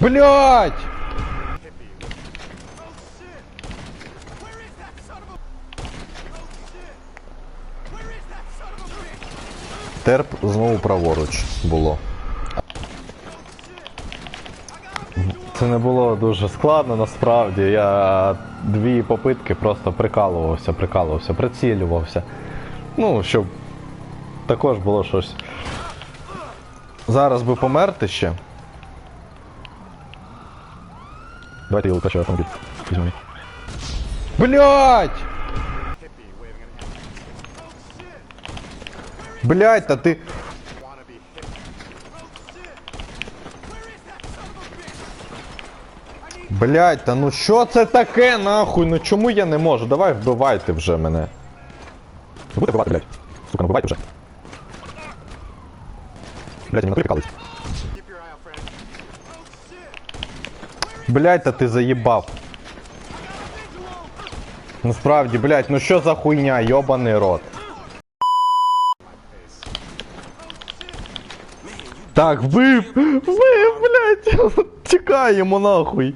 Блять! Терп знову праворуч було. Це не було дуже складно насправді. Я дві попитки просто прикалувався, прикалувався, прицілювався. Ну, щоб також було щось. Зараз би померти ще. Давайте я лукачу автомобіль. Візьму. Блять! Блять, та ти. Блять, та ну що це таке нахуй? Ну чому я не можу? Давай вбивайте вже мене. Не будете вбивати, блять. Сука, ну вбивайте вже. Блять, мене припікались. Блять, та ти заїбав. Насправді, блять, ну що за хуйня, йобаний рот. Так, вбив! Вбив, блять! Тікаємо нахуй!